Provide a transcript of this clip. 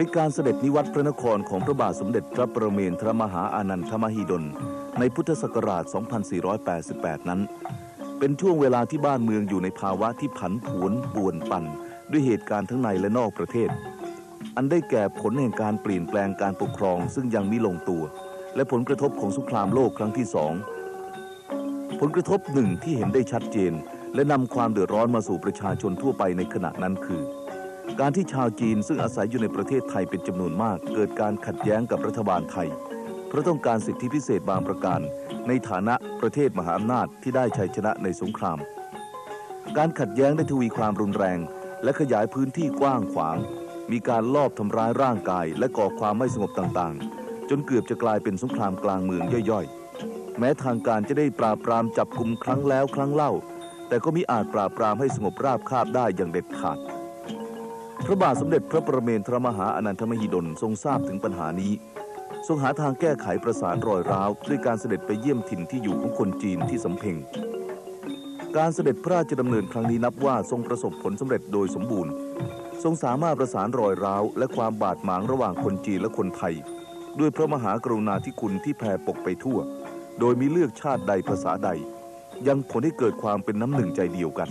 ในการเสด็จนิวัตรพระนครของพระบาทสมเด็จพระประเมนทรมหาอานันทมหิดล ในพุทธศักราช 2488 นั้น เป็นช่วงเวลาที่บ้านเมืองอยู่ในภาวะที่ผันผวนป่วนปั่น ด้วยเหตุการณ์ทั้งในและนอกประเทศ อันได้แก่ผลแห่งการเปลี่ยนแปลงการปกครองซึ่งยังมิลงตัว และผลกระทบของสงครามโลกครั้งที่สองผลกระทบหนึ่งที่เห็นได้ชัดเจน และนำความเดือดร้อนมาสู่ประชาชนทั่วไปในขณะนั้นคือ การที่ชาวจีนซึ่งอาศัยอยู่ในประเทศไทยเป็นจำนวนมาก เกิดการขัดแย้งกับรัฐบาลไทย เพราะต้องการสิทธิพิเศษบางประการ ในฐานะประเทศมหาอำนาจที่ได้ชัยชนะในสงคราม การขัดแย้งได้ทวีความรุนแรง และขยายพื้นที่กว้างขวาง มีการลอบทำร้ายร่างกาย และก่อความไม่สงบต่างๆ จนเกือบจะกลายเป็นสงครามกลางเมืองย่อยๆ แม้ทางการจะได้ปราบปรามจับกลุ่มครั้งแล้วครั้งเล่า แต่ก็มิอาจปราบปรามให้สงบราบคาบได้อย่างเด็ดขาด พระบาทสมเด็จพระประเมนทรมหาอนันทมหิดลทรงทราบถึงปัญหานี้ ทรงหาทางแก้ไขประสานรอยร้าวด้วยการเสด็จไปเยี่ยมถิ่นที่อยู่ของคนจีนที่สำเพ็ง การเสด็จพระราชดำเนินครั้งนี้นับว่าทรงประสบผลสำเร็จโดยสมบูรณ์ ทรงสามารถประสานรอยร้าวและความบาดหมางระหว่างคนจีนและคนไทย ด้วยพระมหากรุณาธิคุณที่แผ่ปกไปทั่ว โดยมีเลือกชาติใดภาษาใด ยังผลให้เกิดความเป็นน้ำหนึ่งใจเดียวกัน